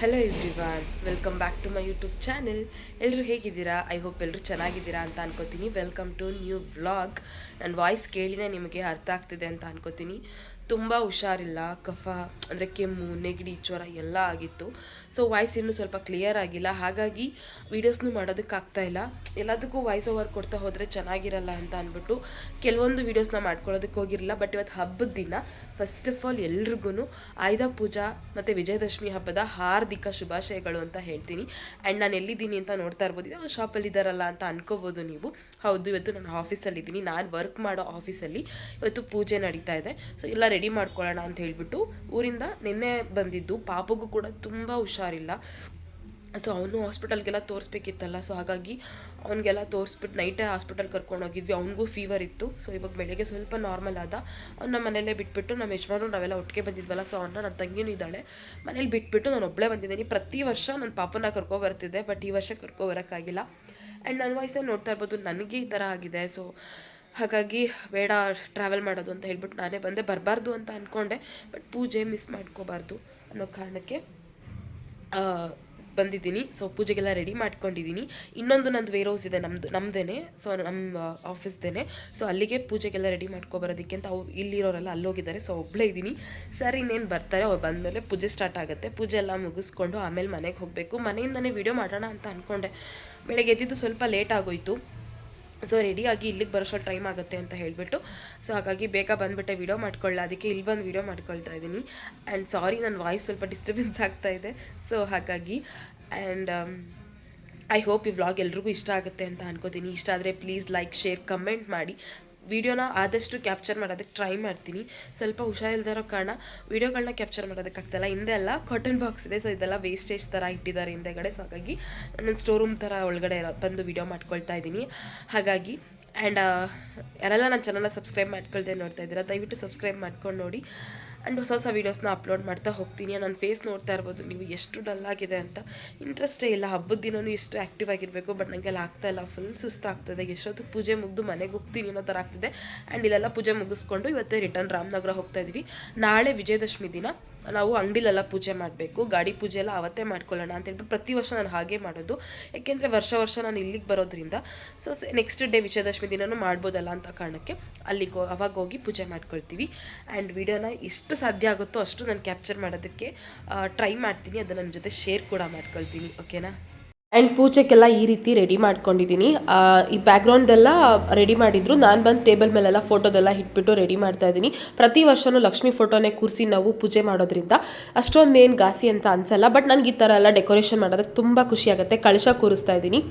Hello everyone welcome back to my YouTube channel ಎಲ್ಲರೂ ಹೇಗಿದ್ದೀರಾ? I hope ಎಲ್ಲರೂ ಚೆನ್ನಾಗಿದ್ದೀರಾ ಅಂತ ಅನ್ಕೋತೀನಿ. ವೆಲ್ಕಮ್ ಟು ನ್ಯೂ ವ್ಲಾಗ್ ನನ್ನ ವಾಯ್ಸ್ ಕೇಳಿನೇ ನಿಮಗೆ ಅರ್ಥ ಆಗ್ತಿದೆ ಅಂತ ಅನ್ಕೋತೀನಿ. ತುಂಬ ಹುಷಾರಿಲ್ಲ, ಕಫ, ಅಂದರೆ ಕೆಮ್ಮು, ನೆಗಡಿ, ಜ್ವರ ಎಲ್ಲ ಆಗಿತ್ತು. ಸೊ ವಾಯ್ಸ್ ಇನ್ನೂ ಸ್ವಲ್ಪ ಕ್ಲಿಯರ್ ಆಗಿಲ್ಲ. ಹಾಗಾಗಿ ವೀಡಿಯೋಸ್ನೂ ಮಾಡೋದಕ್ಕಾಗ್ತಾ ಇಲ್ಲ. ಎಲ್ಲದಕ್ಕೂ ವಾಯ್ಸ್ ಓವರ್ ಕೊಡ್ತಾ ಹೋದರೆ ಚೆನ್ನಾಗಿರಲ್ಲ ಅಂತ ಅಂದ್ಬಿಟ್ಟು ಕೆಲವೊಂದು ವೀಡಿಯೋಸ್ನ ಮಾಡ್ಕೊಳ್ಳೋದಕ್ಕೆ ಹೋಗಿರಲಿಲ್ಲ. ಬಟ್ ಇವತ್ತು ಹಬ್ಬದ ದಿನ ಫಸ್ಟ್ ಆಫ್ ಆಲ್ ಎಲ್ರಿಗೂ ಆಯುಧ ಪೂಜಾ ಮತ್ತು ವಿಜಯದಶಮಿ ಹಬ್ಬದ ಹಾರ್ದಿಕ ಶುಭಾಶಯಗಳು ಅಂತ ಹೇಳ್ತೀನಿ. ಆ್ಯಂಡ್ ನಾನು ಎಲ್ಲಿದ್ದೀನಿ ಅಂತ ನೋಡ್ತಾ ಇರ್ಬೋದು. ಇದು ಶಾಪಲ್ಲಿದ್ದಾರಲ್ಲ ಅಂತ ಅನ್ಕೋಬೋದು ನೀವು. ಹೌದು, ಇವತ್ತು ನಾನು ಆಫೀಸಲ್ಲಿದ್ದೀನಿ ನಾನು ವರ್ಕ್ ಮಾಡೋ ಆಫೀಸಲ್ಲಿ ಇವತ್ತು ಪೂಜೆ ನಡೀತಾ ಇದೆ. ಸೊ ಎಲ್ಲ ರೆಡಿ ಮಾಡ್ಕೊಳ್ಳೋಣ ಅಂತ ಹೇಳ್ಬಿಟ್ಟು ಊರಿಂದ ನಿನ್ನೆ ಬಂದಿದ್ದು. ಪಾಪಗೂ ಕೂಡ ತುಂಬ ಹುಷಾರಿಲ್ಲ. ಸೊ ಅವನು ಹಾಸ್ಪಿಟಲ್ಗೆಲ್ಲ ತೋರಿಸ್ಬೇಕಿತ್ತಲ್ಲ. ಸೊ ಹಾಗಾಗಿ ಅವನಿಗೆಲ್ಲ ತೋರಿಸ್ಬಿಟ್ಟು ನೈಟೇ ಹಾಸ್ಪಿಟಲ್ ಕರ್ಕೊಂಡು ಹೋಗಿದ್ವಿ. ಅವನಿಗೂ ಫೀವರ್ ಇತ್ತು. ಸೊ ಇವಾಗ ಬೆಳಗ್ಗೆ ಸ್ವಲ್ಪ ನಾರ್ಮಲ್ ಆದ. ಅವ್ನು ಮನೆಯಲ್ಲೇ ಬಿಟ್ಬಿಟ್ಟು ನಮ್ಮ ಯಜಮಾನರು ನಾವೆಲ್ಲ ಒಟ್ಟಿಗೆ ಬಂದಿದ್ವಲ್ಲ. ಸೊ ಅವನ್ನ ನನ್ನ ತಂಗಿನೂ ಇದ್ದಾಳೆ. ಮನೇಲಿ ಬಿಟ್ಬಿಟ್ಟು ನಾನು ಒಬ್ಬಳೇ ಬಂದಿದ್ದೀನಿ. ಪ್ರತಿ ವರ್ಷ ನನ್ನ ಪಾಪನ ಕರ್ಕೋ ಬರ್ತಿದ್ದೆ. ಬಟ್ ಈ ವರ್ಷ ಕರ್ಕೊ ಬರೋಕ್ಕಾಗಿಲ್ಲ. ಆ್ಯಂಡ್ ನನ್ನ ವಯಸ್ಸಲ್ಲಿ ನೋಡ್ತಾ ಇರ್ಬೋದು. ನನಗೆ ಈ ಥರ ಆಗಿದೆ. ಸೊ ಹಾಗಾಗಿ ಬೇಡ ಟ್ರಾವೆಲ್ ಮಾಡೋದು ಅಂತ ಹೇಳ್ಬಿಟ್ಟು ನಾನೇ ಬಂದೆ. ಬರಬಾರ್ದು ಅಂತ ಅಂದ್ಕೊಂಡೆ ಬಟ್ ಪೂಜೆ ಮಿಸ್ ಮಾಡ್ಕೋಬಾರ್ದು ಅನ್ನೋ ಕಾರಣಕ್ಕೆ ಬಂದಿದ್ದೀನಿ. ಸೊ ಪೂಜೆಗೆಲ್ಲ ರೆಡಿ ಮಾಡ್ಕೊಂಡಿದ್ದೀನಿ. ಇನ್ನೊಂದು ನಂದು ವೇರ್ ಹೌಸ್ ಇದೆ ನಮ್ಮದು ನಮ್ಮದೇ ಸೊ ನಮ್ಮ ಆಫೀಸ್ದೇನೆ ಸೊ ಅಲ್ಲಿಗೆ ಪೂಜೆಗೆಲ್ಲ ರೆಡಿ ಮಾಡ್ಕೊಬರೋದಕ್ಕೆ ಅಂತ ಅವ್ರು ಇಲ್ಲಿರೋರೆಲ್ಲ ಅಲ್ಲೋಗಿದ್ದಾರೆ. ಸೊ ಒಬ್ಬಳೇ ಇದ್ದೀನಿ. ಸರ್ ಇನ್ನೇನು ಬರ್ತಾರೆ, ಅವ್ರು ಬಂದಮೇಲೆ ಪೂಜೆ ಸ್ಟಾರ್ಟ್ ಆಗುತ್ತೆ. ಪೂಜೆ ಎಲ್ಲ ಮುಗಿಸ್ಕೊಂಡು ಆಮೇಲೆ ಮನೆಗೆ ಹೋಗಬೇಕು. ಮನೆಯಿಂದನೇ ವಿಡಿಯೋ ಮಾಡೋಣ ಅಂತ ಅಂದ್ಕೊಂಡೆ ಬೆಳಗ್ಗೆ ಎದ್ದಿದ್ದು ಸ್ವಲ್ಪ ಲೇಟ್ ಆಗೋಯ್ತು. ಸೊ ರೆಡಿಯಾಗಿ ಇಲ್ಲಿಗೆ ಬರೋಷ್ಟು ಟೈಮ್ ಆಗುತ್ತೆ ಅಂತ ಹೇಳಿಬಿಟ್ಟು. ಸೊ ಹಾಗಾಗಿ ಬೇಗ ಬಂದುಬಿಟ್ಟೆ ವಿಡಿಯೋ ಮಾಡ್ಕೊಳ್ಳ. ಅದಕ್ಕೆ ಇಲ್ಲಿ ಬಂದು ವಿಡಿಯೋ ಮಾಡ್ಕೊಳ್ತಾ ಇದ್ದೀನಿ. ಆ್ಯಂಡ್ ಸಾರಿ ನನ್ನ ವಾಯ್ಸ್ ಸ್ವಲ್ಪ ಡಿಸ್ಟರ್ಬೆನ್ಸ್ ಆಗ್ತಾ ಇದೆ. ಸೊ ಹಾಗಾಗಿ ಆ್ಯಂಡ್ ಐ ಹೋಪ್ ಈ ವ್ಲಾಗ್ ಎಲ್ರಿಗೂ ಇಷ್ಟ ಆಗುತ್ತೆ ಅಂತ ಅನ್ಕೋತೀನಿ. ಇಷ್ಟ ಆದರೆ ಪ್ಲೀಸ್ ಲೈಕ್ ಶೇರ್ ಕಮೆಂಟ್ ಮಾಡಿ. ವಿಡಿಯೋನ ಆದಷ್ಟು ಕ್ಯಾಪ್ಚರ್ ಮಾಡೋದಕ್ಕೆ ಟ್ರೈ ಮಾಡ್ತೀನಿ. ಸ್ವಲ್ಪ ಹುಷಾರಿಲ್ದಿರೋ ಕಾರಣ ವೀಡಿಯೋಗಳನ್ನ ಕ್ಯಾಪ್ಚರ್ ಮಾಡೋದಕ್ಕಾಗ್ತಲ್ಲ. ಹಿಂದೆ ಎಲ್ಲ ಕಾಟನ್ ಬಾಕ್ಸ್ ಇದೆ ಸೊ ಇದೆಲ್ಲ ವೇಸ್ಟೇಜ್ ಥರ ಇಟ್ಟಿದ್ದಾರೆ ಹಿಂದೆಗಡೆ. ಸೊ ಹಾಗಾಗಿ ನನ್ನ ಸ್ಟೋರ್ ರೂಮ್ ಥರ ಒಳಗಡೆ ಬಂದು ವಿಡಿಯೋ ಮಾಡ್ಕೊಳ್ತಾ ಇದ್ದೀನಿ. ಹಾಗಾಗಿ ಆ್ಯಂಡ್ ಯಾರೆಲ್ಲ ನನ್ನ ಚಾನಲ್ನ ಸಬ್ಸ್ಕ್ರೈಬ್ ಮಾಡ್ಕೊಳ್ದೆ ನೋಡ್ತಾ ಇದ್ದೀರಾ, ದಯವಿಟ್ಟು ಸಬ್ಸ್ಕ್ರೈಬ್ ಮಾಡ್ಕೊಂಡು ನೋಡಿ. ಆ್ಯಂಡ್ ಹೊಸ ಹೊಸ ವೀಡಿಯೋಸ್ನ ಅಪ್ಲೋಡ್ ಮಾಡ್ತಾ ಹೋಗ್ತೀನಿ. ನನ್ನ ಫೇಸ್ ನೋಡ್ತಾ ಇರ್ಬೋದು. ನೀವು ಎಷ್ಟು ಡಲ್ ಆಗಿದೆ ಅಂತ. ಇಂಟ್ರೆಸ್ಟೇ ಇಲ್ಲ. ಹಬ್ಬದ ದಿನವೂ ಇಷ್ಟು ಆ್ಯಕ್ಟಿವ್ ಆಗಿರಬೇಕು. ಬಟ್ ನನಗೆ ಆಗ್ತಾ ಇಲ್ಲ. ಫುಲ್ ಸುಸ್ತಾಗ್ತದೆ ಎಷ್ಟೊತ್ತು ಪೂಜೆ ಮುಗಿದು ಮನೆಗೆ ಹೋಗ್ತೀನಿ ಅನ್ನೋ ಥರ ಆಗ್ತಿದೆ. ಆ್ಯಂಡ್ ಇಲ್ಲೆಲ್ಲ ಪೂಜೆ ಮುಗಿಸ್ಕೊಂಡು ಇವತ್ತೇ ರಿಟರ್ನ್ ರಾಮನಗರ ಹೋಗ್ತಾ ಇದ್ದೀವಿ ನಾಳೆ ವಿಜಯದಶಮಿ ದಿನ. ನಾವು ಅಂಗಡಿಲೆಲ್ಲ ಪೂಜೆ ಮಾಡಬೇಕು, ಗಾಡಿ ಪೂಜೆ ಎಲ್ಲ ಅವತ್ತೇ ಮಾಡ್ಕೊಳ್ಳೋಣ ಅಂತ ಹೇಳ್ಬಿಟ್ಟು ಪ್ರತಿ ವರ್ಷ ನಾನು ಹಾಗೆ ಮಾಡೋದು. ಯಾಕೆಂದರೆ ವರ್ಷ ವರ್ಷ ನಾನು ಇಲ್ಲಿಗೆ ಬರೋದ್ರಿಂದ ಸೊ ನೆಕ್ಸ್ಟ್ ಡೇ ವಿಜಯದಶಮಿ ದಿನನೂ ಮಾಡ್ಬೋದಲ್ಲ ಅಂತ ಕಾರಣಕ್ಕೆ ಅಲ್ಲಿಗೆ ಅವಾಗ ಹೋಗಿ ಪೂಜೆ ಮಾಡ್ಕೊಳ್ತೀವಿ. ಆ್ಯಂಡ್ ವಿಡಿಯೋನ ಎಷ್ಟು ಸಾಧ್ಯ ಆಗುತ್ತೋ ಅಷ್ಟು ನಾನು ಕ್ಯಾಪ್ಚರ್ ಮಾಡೋದಕ್ಕೆ ಟ್ರೈ ಮಾಡ್ತೀನಿ. ಅದನ್ನು ನನ್ನ ಜೊತೆ ಶೇರ್ ಕೂಡ ಮಾಡ್ಕೊಳ್ತೀನಿ. ಓಕೆನಾ ಆ್ಯಂಡ್ ಪೂಜೆಗೆಲ್ಲ ಈ ರೀತಿ ರೆಡಿ ಮಾಡ್ಕೊಂಡಿದ್ದೀನಿ. ಈ ಬ್ಯಾಕ್ಗ್ರೌಂಡೆಲ್ಲ ರೆಡಿ ಮಾಡಿದ್ರು. ನಾನು ಬಂದು ಟೇಬಲ್ ಮೇಲೆಲ್ಲ ಫೋಟೋದೆಲ್ಲ ಇಟ್ಬಿಟ್ಟು ರೆಡಿ ಮಾಡ್ತಾ ಇದ್ದೀನಿ. ಪ್ರತಿ ವರ್ಷವೂ ಲಕ್ಷ್ಮಿ ಫೋಟೋನೇ ಕೂರಿಸಿ ನಾವು ಪೂಜೆ ಮಾಡೋದ್ರಿಂದ ಅಷ್ಟೊಂದೇನು ಗಾಸಿ ಅಂತ ಅನ್ಸಲ್ಲ. ಬಟ್ ನನಗೆ ಈ ಥರ ಎಲ್ಲ ಡೆಕೋರೇಷನ್ ಮಾಡೋದಕ್ಕೆ ತುಂಬ ಖುಷಿ ಆಗುತ್ತೆ. ಕಳಶ ಕೂರಿಸ್ತಾ ಇದ್ದೀನಿ.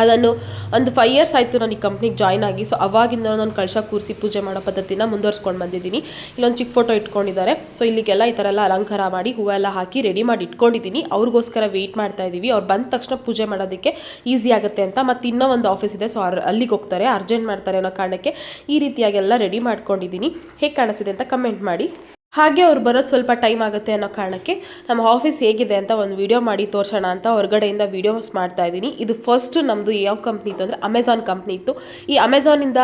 ಅದನ್ನು ಒಂದು ಫೈವ್ ಇಯರ್ಸ್ ಆಯಿತು ನಾನು ಈ ಕಂಪ್ನಿಗೆ ಜಾಯ್ನ್ ಆಗಿ. ಸೊ ಅವಾಗಿಂದ ನಾನು ಕಳಶ ಕೂರಿಸಿ ಪೂಜೆ ಮಾಡೋ ಪದ್ಧತಿನ ಮುಂದುವರ್ಸ್ಕೊಂಡು ಬಂದಿದ್ದೀನಿ. ಇಲ್ಲೊಂದು ಚಿಕ್ಕ ಫೋಟೋ ಇಟ್ಕೊಂಡಿದ್ದಾರೆ. ಸೊ ಇಲ್ಲಿಗೆಲ್ಲ ಈ ಥರ ಎಲ್ಲ ಅಲಂಕಾರ ಮಾಡಿ ಹೂವೆಲ್ಲ ಹಾಕಿ ರೆಡಿ ಮಾಡಿ ಇಟ್ಕೊಂಡಿದ್ದೀನಿ. ಅವ್ರಿಗೋಸ್ಕರ ವೆಯ್ಟ್ ಮಾಡ್ತಾ ಇದ್ದೀವಿ ಅವ್ರು ಬಂದ ತಕ್ಷಣ ಪೂಜೆ ಮಾಡೋದಕ್ಕೆ ಈಸಿ ಆಗುತ್ತೆ ಅಂತ ಮತ್ತು ಇನ್ನೂ ಒಂದು ಆಫೀಸ್ ಇದೆ. ಸೊ ಅಲ್ಲಿಗೆ ಹೋಗ್ತಾರೆ ಅರ್ಜೆಂಟ್ ಮಾಡ್ತಾರೆ ಅನ್ನೋ ಕಾರಣಕ್ಕೆ ಈ ರೀತಿಯಾಗೆಲ್ಲ ರೆಡಿ ಮಾಡ್ಕೊಂಡಿದ್ದೀನಿ. ಹೇಗೆ ಕಾಣಿಸಿದೆ ಅಂತ ಕಮೆಂಟ್ ಮಾಡಿ. ಹಾಗೆ ಅವ್ರು ಬರೋದು ಸ್ವಲ್ಪ ಟೈಮ್ ಆಗುತ್ತೆ ಅನ್ನೋ ಕಾರಣಕ್ಕೆ ನಮ್ಮ ಆಫೀಸ್ ಹೇಗಿದೆ ಅಂತ ಒಂದು ವಿಡಿಯೋ ಮಾಡಿ ತೋರಿಸೋಣ ಅಂತ ಹೊರಗಡೆಯಿಂದ ವಿಡಿಯೋಸ್ ಮಾಡ್ತಾ ಇದ್ದೀನಿ. ಇದು ಫಸ್ಟು ನಮ್ಮದು ಯಾವ ಕಂಪ್ನಿ ಇತ್ತು ಅಂದರೆ ಅಮೆಝಾನ್ ಕಂಪ್ನಿ ಇತ್ತು. ಈ ಅಮೆಝಾನಿಂದ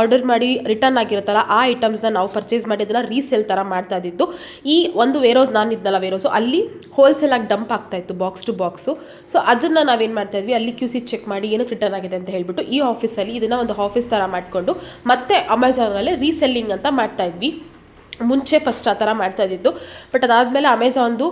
ಆರ್ಡರ್ ಮಾಡಿ ರಿಟರ್ನ್ ಆಗಿರುತ್ತಲ್ಲ, ಆ ಐಟಮ್ಸ್ನ ನಾವು ಪರ್ಚೇಸ್ ಮಾಡಿ ಅದನ್ನು ರೀಸೇಲ್ ಥರ ಮಾಡ್ತಾ ಇದ್ದಿದ್ದು. ಈ ಒಂದು ವೇರೋಸ್ ನಾನು ಇದ್ನಲ್ಲ ವೇರೋಸು ಅಲ್ಲಿ ಹೋಲ್ಸೇಲಾಗಿ ಡಂಪ್ ಆಗ್ತಾ ಇತ್ತು ಬಾಕ್ಸ್ ಟು ಬಾಕ್ಸು ಸೊ ಅದನ್ನು ನಾವೇನು ಮಾಡ್ತಾ ಇದ್ವಿ, ಅಲ್ಲಿ ಕ್ಯೂಸಿ ಚೆಕ್ ಮಾಡಿ ಏನಕ್ಕೆ ರಿಟರ್ನ್ ಆಗಿದೆ ಅಂತ ಹೇಳ್ಬಿಟ್ಟು ಈ ಆಫೀಸಲ್ಲಿ ಇದನ್ನು ಒಂದು ಆಫೀಸ್ ಥರ ಮಾಡಿಕೊಂಡು ಮತ್ತೆ ಅಮೆಝಾನಲ್ಲಿ ರೀಸೆಲ್ಲಿಂಗ್ ಅಂತ ಮಾಡ್ತಾ ಇದ್ವಿ. ಮುಂಚೆ ಫಸ್ಟ್ ಆ ಥರ ಇದ್ದಿದ್ದು. ಬಟ್ ಅದಾದಮೇಲೆ ಅಮೆಝಾನ್ದು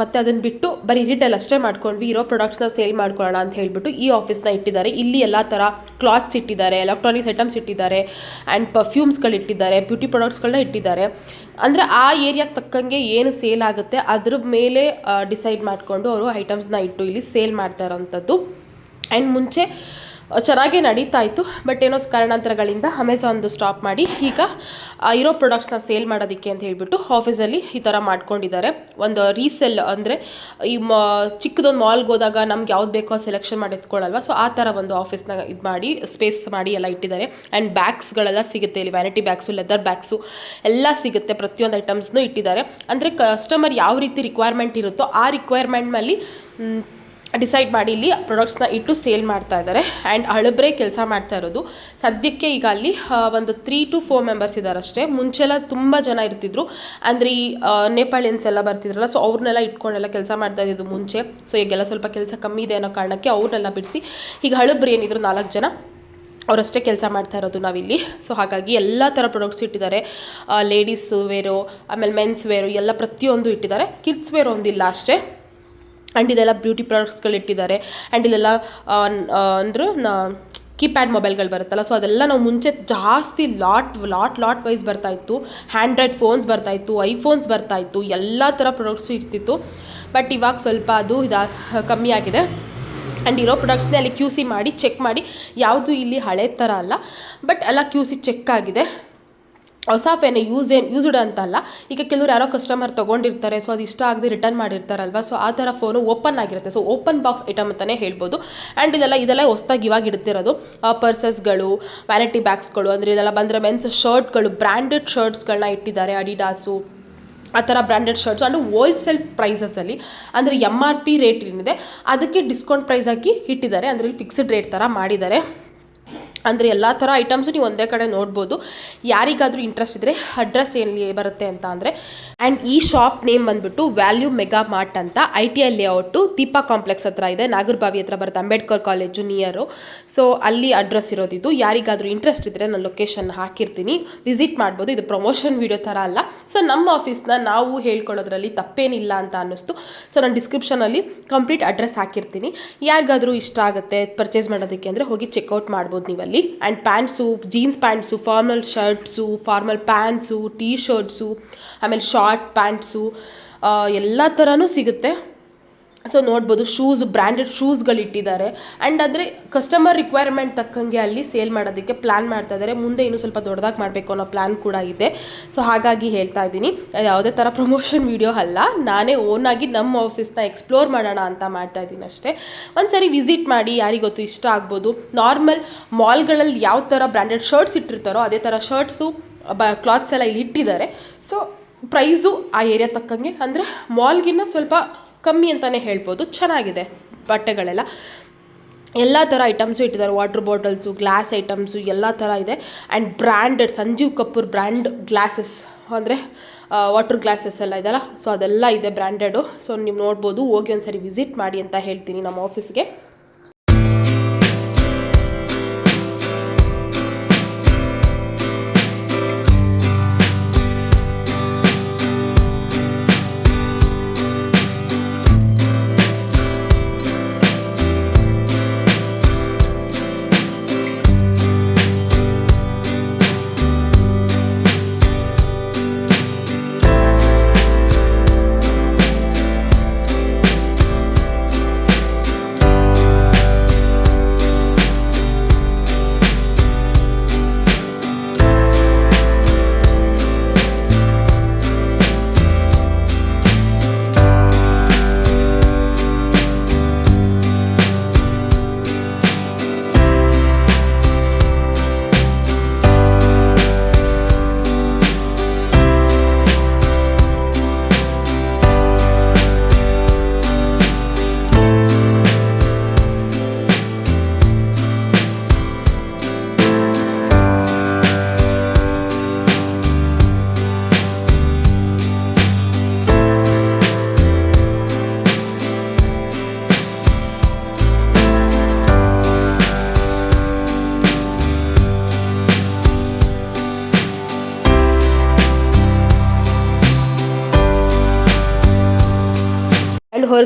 ಮತ್ತು ಅದನ್ನು ಬಿಟ್ಟು ಬರೀ ರಿಟೇಲ್ ಅಷ್ಟೇ ಮಾಡ್ಕೊಂಡ್ವಿ. ಇರೋ ಪ್ರಾಡಕ್ಟ್ಸ್ನ ಸೇಲ್ ಮಾಡ್ಕೊಳ್ಳೋಣ ಅಂತ ಹೇಳಿಬಿಟ್ಟು ಈ ಆಫೀಸ್ನ ಇಟ್ಟಿದ್ದಾರೆ. ಇಲ್ಲಿ ಎಲ್ಲ ಥರ ಕ್ಲಾತ್ಸ್ ಇಟ್ಟಿದ್ದಾರೆ ಎಲೆಕ್ಟ್ರಾನಿಕ್ಸ್ ಐಟಮ್ಸ್ ಇಟ್ಟಿದ್ದಾರೆ ಆ್ಯಂಡ್ ಪರ್ಫ್ಯೂಮ್ಸ್ಗಳು ಇಟ್ಟಿದ್ದಾರೆ ಬ್ಯೂಟಿ ಪ್ರಾಡಕ್ಟ್ಸ್ಗಳನ್ನ ಇಟ್ಟಿದ್ದಾರೆ. ಅಂದರೆ ಆ ಏರಿಯಾಗೆ ತಕ್ಕಂಗೆ ಏನು ಸೇಲ್ ಆಗುತ್ತೆ, ಅದ್ರ ಮೇಲೆ ಡಿಸೈಡ್ ಮಾಡಿಕೊಂಡು ಅವರು ಐಟಮ್ಸ್ನ ಇಟ್ಟು ಇಲ್ಲಿ ಸೇಲ್ ಮಾಡ್ತಾ ಇರೋವಂಥದ್ದು ಆ್ಯಂಡ್ ಮುಂಚೆ ಚೆನ್ನಾಗೇ ನಡೀತಾ ಇತ್ತು. ಬಟ್ ಏನೋ ಕಾರಣಾಂತರಗಳಿಂದ ಅಮೆಝಾನ್ದು ಸ್ಟಾಪ್ ಮಾಡಿ ಈಗ ಇರೋ ಪ್ರಾಡಕ್ಟ್ಸ್ನ ಸೇಲ್ ಮಾಡೋದಕ್ಕೆ ಅಂತ ಹೇಳಿಬಿಟ್ಟು ಆಫೀಸಲ್ಲಿ ಈ ಥರ ಮಾಡ್ಕೊಂಡಿದ್ದಾರೆ. ಒಂದು ರೀಸೆಲ್ ಅಂದರೆ, ಈ ಮ, ಚಿಕ್ಕದೊಂದು ಮಾಲ್ಗೆ ಹೋದಾಗ ನಮ್ಗೆ ಯಾವ್ದು ಬೇಕೋ ಸೆಲೆಕ್ಷನ್ ಮಾಡಿ ಎತ್ಕೊಳ್ಳಲ್ವ? ಸೊ ಆ ಥರ ಒಂದು ಆಫೀಸ್ನ ಇದು ಮಾಡಿ ಸ್ಪೇಸ್ ಮಾಡಿ ಎಲ್ಲ ಇಟ್ಟಿದ್ದಾರೆ. ಆ್ಯಂಡ್ ಬ್ಯಾಗ್ಸ್ಗಳೆಲ್ಲ ಸಿಗುತ್ತೆ ಇಲ್ಲಿ. ವ್ಯಾನಿಟಿ ಬ್ಯಾಗ್ಸು ಲೆದರ್ ಬ್ಯಾಗ್ಸು ಎಲ್ಲ ಸಿಗುತ್ತೆ. ಪ್ರತಿಯೊಂದು ಐಟಮ್ಸ್ನೂ ಇಟ್ಟಿದ್ದಾರೆ. ಅಂದರೆ ಕಸ್ಟಮರ್ ಯಾವ ರೀತಿ ರಿಕ್ವೈರ್ಮೆಂಟ್ ಇರುತ್ತೋ ಆ ರಿಕ್ವೈರ್ಮೆಂಟ್ ಮೇಲೆ ಡಿಸೈಡ್ ಮಾಡಿ ಇಲ್ಲಿ ಪ್ರಾಡಕ್ಟ್ಸ್ನ ಇಟ್ಟು ಸೇಲ್ ಮಾಡ್ತಾ ಇದ್ದಾರೆ. ಆ್ಯಂಡ್ ಹಳಬ್ರೆ ಕೆಲಸ ಮಾಡ್ತಾ ಇರೋದು. ಸದ್ಯಕ್ಕೆ ಈಗ ಅಲ್ಲಿ ಒಂದು ತ್ರೀ ಟು ಫೋರ್ ಮೆಂಬರ್ಸ್ ಇದ್ದಾರಷ್ಟೇ. ಮುಂಚೆಲ್ಲ ತುಂಬ ಜನ ಇರ್ತಿದ್ರು. ಅಂದರೆ ಈ ನೇಪಾಳಿಯನ್ಸ್ ಎಲ್ಲ ಬರ್ತಿದ್ರಲ್ಲ ಸೊ ಅವ್ರನ್ನೆಲ್ಲ ಇಟ್ಕೊಂಡೆಲ್ಲ ಕೆಲಸ ಮಾಡ್ತಾ ಇದ್ದಿದ್ದು ಮುಂಚೆ. ಸೊ ಈಗೆಲ್ಲ ಸ್ವಲ್ಪ ಕೆಲಸ ಕಮ್ಮಿ ಇದೆ ಅನ್ನೋ ಕಾರಣಕ್ಕೆ ಅವ್ರನ್ನೆಲ್ಲ ಬಿಡಿಸಿ. ಈಗ ಹಳಬ್ರು ಏನಿದ್ರು ನಾಲ್ಕು ಜನ. ಅವರಷ್ಟೇ ಕೆಲಸ ಮಾಡ್ತಾ ಇರೋದು ನಾವಿಲ್ಲಿ. ಸೊ ಹಾಗಾಗಿ ಎಲ್ಲ ಥರ ಪ್ರಾಡಕ್ಟ್ಸ್ ಇಟ್ಟಿದ್ದಾರೆ. ಲೇಡೀಸ್ ವೇರು ಆಮೇಲೆ ಮೆನ್ಸ್ ವೇರು ಎಲ್ಲ ಪ್ರತಿಯೊಂದು ಇಟ್ಟಿದ್ದಾರೆ. ಕಿಡ್ಸ್ ವೇರು ಒಂದಿಲ್ಲ ಅಷ್ಟೇ. ಆ್ಯಂಡ್ ಇದೆಲ್ಲ ಬ್ಯೂಟಿ ಪ್ರಾಡಕ್ಟ್ಸ್ಗಳು ಇಟ್ಟಿದ್ದಾರೆ ಆ್ಯಂಡ್ ಇದೆಲ್ಲ ಅಂದರು, ನಾ ಕೀಪ್ಯಾಡ್ ಮೊಬೈಲ್ಗಳು ಬರುತ್ತಲ್ಲ. ಸೊ ಅದೆಲ್ಲ ನಾವು ಮುಂಚೆ ಜಾಸ್ತಿ ಲಾಟ್ ಲಾಟ್ ಲಾಟ್ ವೈಸ್ ಬರ್ತಾಯಿತ್ತು ಹ್ಯಾಂಡ್ರಾಯ್ಡ್ ಫೋನ್ಸ್ ಬರ್ತಾಯಿತ್ತು ಐಫೋನ್ಸ್ ಬರ್ತಾಯಿತ್ತು ಎಲ್ಲ ಥರ ಪ್ರಾಡಕ್ಟ್ಸು ಇರ್ತಿತ್ತು. ಬಟ್ ಇವಾಗ ಸ್ವಲ್ಪ ಅದು ಇದಾ, ಕಮ್ಮಿ ಆಗಿದೆ. ಆ್ಯಂಡ್ ಇರೋ ಪ್ರಾಡಕ್ಟ್ಸ್ನೇ ಅಲ್ಲಿ ಕ್ಯೂ ಸಿ ಮಾಡಿ ಚೆಕ್ ಮಾಡಿ. ಯಾವುದು ಇಲ್ಲಿ ಹಳೆ ಥರ ಅಲ್ಲ. ಬಟ್ ಎಲ್ಲ ಕ್ಯೂ ಸಿ ಚೆಕ್ ಆಗಿದೆ. ಹೊಸ ಫೆನ್ ಯೂಸ್ ಏನು ಯೂಸ್ಡ್ ಅಂತಲ್ಲ, ಈಗ ಕೆಲವ್ರು ಯಾರೋ ಕಸ್ಟಮರ್ ತೊಗೊಂಡಿರ್ತಾರೆ ಸೊ ಅದು ಇಷ್ಟ ಆಗದೆ ರಿಟರ್ನ್ ಮಾಡಿರ್ತಾರಲ್ವ ಸೊ ಆ ಥರ ಫೋನು ಓಪನ್ ಆಗಿರುತ್ತೆ. ಸೊ ಓಪನ್ ಬಾಕ್ಸ್ ಐಟಮ್ ಅಂತಲೇ ಹೇಳ್ಬೋದು. ಆ್ಯಂಡ್ ಇದೆಲ್ಲ ಇದೆಲ್ಲ ಹೊಸ್ದಾಗಿ ಇವಾಗ ಇಡ್ತಿರೋದು ಪರ್ಸಸ್ಗಳು ವ್ಯಾನಿಟಿ ಬ್ಯಾಗ್ಸ್ಗಳು ಅಂದರೆ ಇದೆಲ್ಲ ಬಂದರೆ ಮೆನ್ಸ್ ಶರ್ಟ್ಗಳು ಬ್ರ್ಯಾಂಡೆಡ್ ಶರ್ಟ್ಸ್ಗಳನ್ನ ಇಟ್ಟಿದ್ದಾರೆ ಅಡಿಡಾಸು ಆ ಥರ ಬ್ರ್ಯಾಂಡೆಡ್ ಶರ್ಟ್ಸ್ ಆ್ಯಂಡ್ ಹೋಲ್ಸೇಲ್ ಪ್ರೈಸಸಲ್ಲಿ ಅಂದರೆ ಎಂ ಆರ್ ಪಿ ರೇಟ್ ಏನಿದೆ, ಅದಕ್ಕೆ ಡಿಸ್ಕೌಂಟ್ ಪ್ರೈಸ್ ಹಾಕಿ ಇಟ್ಟಿದ್ದಾರೆ, ಅಂದರೆ ಇಲ್ಲಿ ಫಿಕ್ಸ್ಡ್ ರೇಟ್ ಥರ ಮಾಡಿದ್ದಾರೆ. ಅಂದರೆ ಎಲ್ಲ ಥರ ಐಟಮ್ಸು ನೀವು ಒಂದೇ ಕಡೆ ನೋಡ್ಬೋದು. ಯಾರಿಗಾದರೂ ಇಂಟ್ರೆಸ್ಟ್ ಇದ್ದರೆ ಅಡ್ರೆಸ್ ಎಲ್ಲಿ ಬರುತ್ತೆ ಅಂತ ಅಂದರೆ ಆ್ಯಂಡ್ ಈ ಶಾಪ್ ನೇಮ್ ಬಂದುಬಿಟ್ಟು ವ್ಯಾಲ್ಯೂ ಮೆಗಾ ಮಾರ್ಟ್ ಅಂತ I T I layout Deepa complex ಹತ್ರ ಇದೆ. ನಾಗರಬಾವಿ ಹತ್ರ ಬರುತ್ತೆ. ಅಂಬೇಡ್ಕರ್ ಕಾಲೇಜು ನಿಯರು ಸೊ ಅಲ್ಲಿ ಅಡ್ರೆಸ್ ಇರೋದಿದ್ದು ಯಾರಿಗಾದರೂ ಇಂಟ್ರೆಸ್ಟ್ ಇದ್ದರೆ ನಾನು ಲೊಕೇಶನ್ ಹಾಕಿರ್ತೀನಿ. ವಿಸಿಟ್ ಮಾಡ್ಬೋದು. ಇದು ಪ್ರಮೋಷನ್ ವೀಡಿಯೋ ಥರ ಅಲ್ಲ. ಸೊ ನಮ್ಮ ಆಫೀಸ್ನ ನಾವು ಹೇಳ್ಕೊಳ್ಳೋದ್ರಲ್ಲಿ ತಪ್ಪೇನಿಲ್ಲ ಅಂತ ಅನ್ನಿಸ್ತು. ಸೊ ನಾನು ಡಿಸ್ಕ್ರಿಪ್ಷನಲ್ಲಿ ಕಂಪ್ಲೀಟ್ ಅಡ್ರೆಸ್ ಹಾಕಿರ್ತೀನಿ. ಯಾರಿಗಾದರೂ ಇಷ್ಟ ಆಗುತ್ತೆ ಪರ್ಚೇಸ್ ಮಾಡೋದಕ್ಕೆ ಅಂದರೆ ಹೋಗಿ ಚೆಕ್ಔಟ್ ಮಾಡ್ಬೋದು ನೀವಲ್ಲಿ. And pants jeans pants formal shirts formal pants T shirts ಆಮೇಲೆ ಶಾರ್ಟ್ ಪ್ಯಾಂಟ್ಸು ಎಲ್ಲ ಥರನೂ ಸಿಗುತ್ತೆ. ಸೊ ನೋಡ್ಬೋದು ಶೂಸ್ ಬ್ರ್ಯಾಂಡೆಡ್ ಶೂಸ್ಗಳು ಇಟ್ಟಿದ್ದಾರೆ ಆ್ಯಂಡ್ ಅಂದರೆ ಕಸ್ಟಮರ್ ರಿಕ್ವೈರ್ಮೆಂಟ್ ತಕ್ಕಂಗೆ ಅಲ್ಲಿ ಸೇಲ್ ಮಾಡೋದಕ್ಕೆ ಪ್ಲ್ಯಾನ್ ಮಾಡ್ತಾ ಇದ್ದಾರೆ. ಮುಂದೆ ಇನ್ನೂ ಸ್ವಲ್ಪ ದೊಡ್ಡದಾಗಿ ಮಾಡಬೇಕು ಅನ್ನೋ ಪ್ಲ್ಯಾನ್ ಕೂಡ ಇದೆ. ಸೊ ಹಾಗಾಗಿ ಹೇಳ್ತಾ ಇದ್ದೀನಿ. ಯಾವುದೇ ಥರ ಪ್ರಮೋಷನ್ ವೀಡಿಯೋ ಅಲ್ಲ. ನಾನೇ ಓನಾಗಿ ನಮ್ಮ ಆಫೀಸ್ನ ಎಕ್ಸ್ಪ್ಲೋರ್ ಮಾಡೋಣ ಅಂತ ಮಾಡ್ತಾ ಇದ್ದೀನಿ ಅಷ್ಟೇ. ಒಂದು ಸರಿ ವಿಸಿಟ್ ಮಾಡಿ ಯಾರಿಗೊತ್ತು ಇಷ್ಟ ಆಗ್ಬೋದು. ನಾರ್ಮಲ್ ಮಾಲ್ಗಳಲ್ಲಿ ಯಾವ ಥರ ಬ್ರ್ಯಾಂಡೆಡ್ ಶರ್ಟ್ಸ್ ಇಟ್ಟಿರ್ತಾರೋ, ಅದೇ ಥರ ಶರ್ಟ್ಸು ಬ ಕ್ಲಾತ್ಸ್ ಎಲ್ಲ ಇಲ್ಲಿ ಇಟ್ಟಿದ್ದಾರೆ. ಸೊ ಪ್ರೈಸು ಆ ಏರಿಯಾ ತಕ್ಕಂಗೆ. ಅಂದರೆ ಮಾಲ್ಗಿನ್ನ ಸ್ವಲ್ಪ ಕಮ್ಮಿ ಅಂತಲೇ ಹೇಳ್ಬೋದು. ಚೆನ್ನಾಗಿದೆ ಬಟ್ಟೆಗಳೆಲ್ಲ. ಎಲ್ಲ ಥರ ಐಟಮ್ಸು ಇಟ್ಟಿದ್ದಾರೆ. ವಾಟರ್ ಬಾಟಲ್ಸು ಗ್ಲಾಸ್ ಐಟಮ್ಸು ಎಲ್ಲ ಥರ ಇದೆ. And branded Sanjeev Kapoor brand glasses ಅಂದರೆ ವಾಟರ್ ಗ್ಲಾಸಸ್ ಎಲ್ಲ ಇದೆಲ್ಲ ಸೊ ಅದೆಲ್ಲ ಇದೆ ಬ್ರ್ಯಾಂಡೆಡು ಸೊ ನೀವು ನೋಡ್ಬೋದು. ಹೋಗಿ ಒಂದು ಸರಿ ವಿಸಿಟ್ ಮಾಡಿ ಅಂತ ಹೇಳ್ತೀನಿ ನಮ್ಮ ಆಫೀಸ್ಗೆ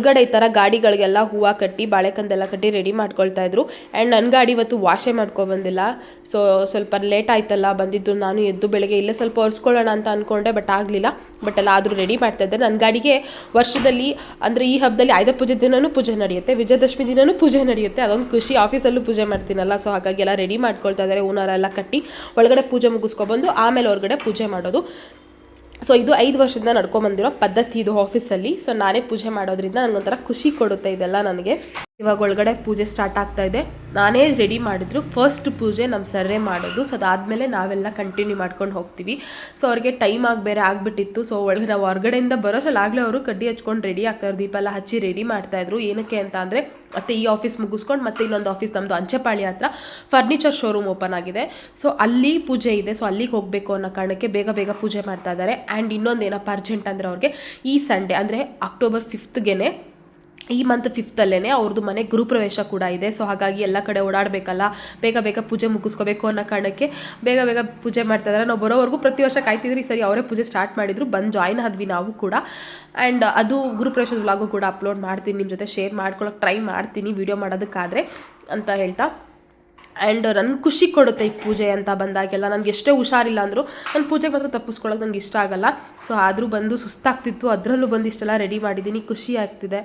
ಹೊರಗಡೆ ಈ ಥರ ಗಾಡಿಗಳಿಗೆಲ್ಲ ಹೂವು ಕಟ್ಟಿ, ಬಾಳೆಕಂದೆಲ್ಲ ಕಟ್ಟಿ ರೆಡಿ ಮಾಡ್ಕೊಳ್ತಾ ಇದ್ರು. ಆ್ಯಂಡ್ ನನ್ನ ಗಾಡಿ ಇವತ್ತು ವಾಶೇ ಮಾಡ್ಕೊಬಂದಿಲ್ಲ ಸೊ ಸ್ವಲ್ಪ ಲೇಟ್ ಆಯ್ತಲ್ಲ, ಬಂದಿದ್ದು ನಾನು ಎದ್ದು ಬೆಳಗ್ಗೆ ಇಲ್ಲೇ ಸ್ವಲ್ಪ ಒರೆಸ್ಕೊಳ್ಳೋಣ ಅಂತ ಅಂದ್ಕೊಂಡೆ ಬಟ್ ಆಗಲಿಲ್ಲ. ಬಟ್ ಎಲ್ಲ ಆದರೂ ರೆಡಿ ಮಾಡ್ತಾ ಇದ್ದೆ. ನನ್ನ ಗಾಡಿಗೆ ವರ್ಷದಲ್ಲಿ, ಅಂದರೆ ಈ ಹಬ್ಬದಲ್ಲಿ ಆಯುಧ ಪೂಜೆ ದಿನವೂ ಪೂಜೆ ನಡೆಯುತ್ತೆ, ವಿಜಯದಶಮಿ ದಿನವೂ ಪೂಜೆ ನಡೆಯುತ್ತೆ. ಅದೊಂದು ಖುಷಿ. ಆಫೀಸಲ್ಲೂ ಪೂಜೆ ಮಾಡ್ತೀನಲ್ಲ ಸೊ ಹಾಗಾಗಿ ಎಲ್ಲ ರೆಡಿ ಮಾಡ್ಕೊಳ್ತಾ ಇದ್ದಾರೆ ಓನರೆಲ್ಲ ಕಟ್ಟಿ ಒಳಗಡೆ ಪೂಜೆ ಮುಗಿಸ್ಕೊಬಂದು ಆಮೇಲೆ ಹೊರಗಡೆ ಪೂಜೆ ಮಾಡೋದು. ಸೊ ಇದು ಐದು ವರ್ಷದಿಂದ ನಡ್ಕೊಂಬಂದಿರೋ ಪದ್ಧತಿ ಇದು ಆಫೀಸಲ್ಲಿ ಸೊ ನಾನೇ ಪೂಜೆ ಮಾಡೋದ್ರಿಂದ ನನಗೊಂಥರ ಖುಷಿ ಕೊಡುತ್ತೆ ಇದೆಲ್ಲ ನನಗೆ. ಇವಾಗ ಒಳಗಡೆ ಪೂಜೆ ಸ್ಟಾರ್ಟ್ ಆಗ್ತಾ ಇದೆ. ನಾನೇ ರೆಡಿ ಮಾಡಿದ್ರು. ಫಸ್ಟ್ ಪೂಜೆ ನಮ್ಮ ಸರ್ರೇ ಮಾಡೋದು. ಸೊ ಅದಾದಮೇಲೆ ನಾವೆಲ್ಲ ಕಂಟಿನ್ಯೂ ಮಾಡ್ಕೊಂಡು ಹೋಗ್ತೀವಿ. ಸೊ ಅವ್ರಿಗೆ ಟೈಮ್ ಆಗಿ ಬೇರೆ ಆಗಿಬಿಟ್ಟಿತ್ತು. ಸೊ ಒಳಗೆ ನಾವು ಹೊರಗಡೆಯಿಂದ ಆಗಲೇ ಅವರು ಕಡ್ಡಿ ಹಚ್ಕೊಂಡು ರೆಡಿ ಆಗ್ತಾರೆ. ದೀಪ ಎಲ್ಲ ಹಚ್ಚಿ ರೆಡಿ ಮಾಡ್ತಾಯಿದ್ರು ಏನಕ್ಕೆ ಅಂತ ಅಂದರೆ, ಮತ್ತೆ ಈ ಆಫೀಸ್ ಮುಗಿಸ್ಕೊಂಡು ಮತ್ತೆ ಇನ್ನೊಂದು ಆಫೀಸ್ ನಮ್ಮದು ಅಂಚೆಪಾಳಿ ಹತ್ರ ಫರ್ನಿಚರ್ ಶೋರೂಮ್ ಓಪನ್ ಆಗಿದೆ. ಸೊ ಅಲ್ಲಿ ಪೂಜೆ ಇದೆ. ಸೊ ಅಲ್ಲಿಗೆ ಹೋಗಬೇಕು ಅನ್ನೋ ಕಾರಣಕ್ಕೆ ಬೇಗ ಬೇಗ ಪೂಜೆ ಮಾಡ್ತಾ ಇದ್ದಾರೆ ಆ್ಯಂಡ್ ಇನ್ನೊಂದು ಏನಪ್ಪ ಅರ್ಜೆಂಟ್ ಅಂದರೆ ಅವ್ರಿಗೆ ಈ ಸಂಡೇ ಅಂದರೆ ಅಕ್ಟೋಬರ್ ಫಿಫ್ತ್ಗೆ ಈ ಮಂತ್ ಫಿಫ್ತಲ್ಲೇ ಅವ್ರದ್ದು ಮನೆ ಗೃಹಪ್ರವೇಶ ಕೂಡ ಇದೆ. ಸೊ ಹಾಗಾಗಿ ಎಲ್ಲ ಕಡೆ ಓಡಾಡಬೇಕಲ್ಲ. ಬೇಗ ಬೇಗ ಪೂಜೆ ಮುಗಿಸ್ಕೋಬೇಕು ಅನ್ನೋ ಕಾರಣಕ್ಕೆ ಬೇಗ ಬೇಗ ಪೂಜೆ ಮಾಡ್ತಾ ಇದ್ದಾರೆ. ನಾವು ಬರೋವರೆಗೂ ಪ್ರತಿ ವರ್ಷ ಕಾಯ್ತಿದ್ರಿ ಸರಿ ಅವರೇ ಪೂಜೆ ಸ್ಟಾರ್ಟ್ ಮಾಡಿದ್ರು. ಬಂದು ಜಾಯ್ನ್ ಆದ್ವಿ ನಾವು ಕೂಡ. ಆ್ಯಂಡ್ ಅದು ಗೃಹಪ್ರವೇಶದ ವ್ಲಾಗು ಕೂಡ ಅಪ್ಲೋಡ್ ಮಾಡ್ತೀನಿ. ನಿಮ್ಮ ಜೊತೆ ಶೇರ್ ಮಾಡ್ಕೊಳಕ್ಕೆ ಟ್ರೈ ಮಾಡ್ತೀನಿ ವೀಡಿಯೋ ಮಾಡೋದಕ್ಕಾದರೆ ಅಂತ ಹೇಳ್ತಾ. ಆ್ಯಂಡ್ ನನಗೆ ಖುಷಿ ಕೊಡುತ್ತೆ ಈ ಪೂಜೆ ಅಂತ ಬಂದಾಗೆಲ್ಲ. ನನಗೆ ಎಷ್ಟೇ ಹುಷಾರಿಲ್ಲ ಅಂದರೂ ನನ್ನ ಪೂಜೆಗೆ ಮಾತ್ರ ತಪ್ಪಿಸ್ಕೊಳ್ಳೋಕೆ ನನಗೆ ಇಷ್ಟ ಆಗಲ್ಲ. ಸೊ ಆದರೂ ಬಂದು ಸುಸ್ತಾಗ್ತಿತ್ತು. ಅದರಲ್ಲೂ ಬಂದು ಇಷ್ಟೆಲ್ಲ ರೆಡಿ ಮಾಡಿದ್ದೀನಿ ಖುಷಿ ಆಗ್ತಿದೆ.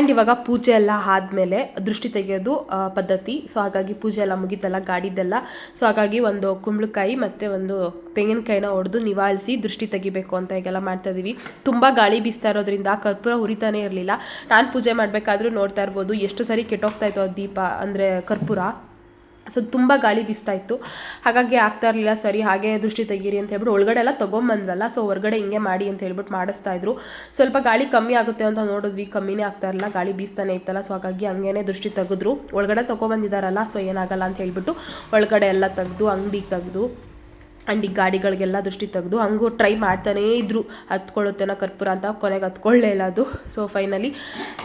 ಆ್ಯಂಡ್ ಇವಾಗ ಪೂಜೆ ಎಲ್ಲ ಆದಮೇಲೆ ದೃಷ್ಟಿ ತೆಗೆಯೋದು ಪದ್ಧತಿ. ಸೊ ಹಾಗಾಗಿ ಪೂಜೆ ಎಲ್ಲ ಮುಗಿತಲ್ಲ, ಗಾಡಿದೆಲ್ಲ. ಸೊ ಹಾಗಾಗಿ ಒಂದು ಕುಂಬಳಕಾಯಿ ಮತ್ತು ಒಂದು ತೆಂಗಿನಕಾಯಿನ ಹೊಡೆದು ನಿವಾಳಿಸಿ ದೃಷ್ಟಿ ತೆಗಿಬೇಕು ಅಂತ ಈಗೆಲ್ಲ ಮಾಡ್ತಾ ಇದೀವಿ. ತುಂಬ ಗಾಳಿ ಬೀಸ್ತಾ ಇರೋದ್ರಿಂದ ಕರ್ಪೂರ ಉರಿತಾನೆ ಇರಲಿಲ್ಲ. ನಾನು ಪೂಜೆ ಮಾಡಬೇಕಾದ್ರೂ ನೋಡ್ತಾ ಇರ್ಬೋದು, ಎಷ್ಟು ಸರಿ ಕೆಟ್ಟೋಗ್ತಾ ಇತ್ತು ಆ ದೀಪ ಅಂದರೆ ಕರ್ಪೂರ. ಸೊ ತುಂಬ ಗಾಳಿ ಬೀಸ್ತಾ ಇತ್ತು. ಹಾಗಾಗಿ ಆಗ್ತಾ ಇರಲಿಲ್ಲ, ಸರಿ, ಹಾಗೆ ದೃಷ್ಟಿ ತೆಗೀರಿ ಅಂತ ಹೇಳ್ಬಿಟ್ಟು ಒಳಗಡೆ ಎಲ್ಲ ತೊಗೊಂಬಂದ್ರಲ್ಲ ಸೊ ಹೊರಗಡೆ ಹಿಂಗೆ ಮಾಡಿ ಅಂತ ಹೇಳ್ಬಿಟ್ಟು ಮಾಡಿಸ್ತಾ ಇದ್ರು. ಸ್ವಲ್ಪ ಗಾಳಿ ಕಮ್ಮಿ ಆಗುತ್ತೆ ಅಂತ ನೋಡಿದ್ವಿ, ಕಮ್ಮಿನೇ ಆಗ್ತಾ ಇರಲಿಲ್ಲ, ಗಾಳಿ ಬೀಸ್ತಾನೆ ಇತ್ತಲ್ಲ ಸೊ ಹಾಗಾಗಿ ಹಂಗೇನೆ ದೃಷ್ಟಿ ತೆಗೆದ್ರು. ಒಳಗಡೆ ತೊಗೊಬಂದಿದ್ದಾರಲ್ಲ ಸೊ ಏನಾಗಲ್ಲ ಅಂತ ಹೇಳ್ಬಿಟ್ಟು ಒಳಗಡೆ ಎಲ್ಲ ತೆಗೆದು ಅಂಗಡಿ ತೆಗೆದು ಅಂಡ್ ಈ ಗಾಡಿಗಳಿಗೆಲ್ಲ ದೃಷ್ಟಿ ತೆಗೆದು ಹಂಗೂ ಟ್ರೈ ಮಾಡ್ತಾನೇ ಇದ್ರು. ಹತ್ಕೊಳ್ಳುತ್ತೇನೋ ಕರ್ಪೂರ ಅಂತ ಕೊನೆಗೆ ಹತ್ಕೊಳ್ಳೇ ಇಲ್ಲ ಅದು. ಸೊ ಫೈನಲಿ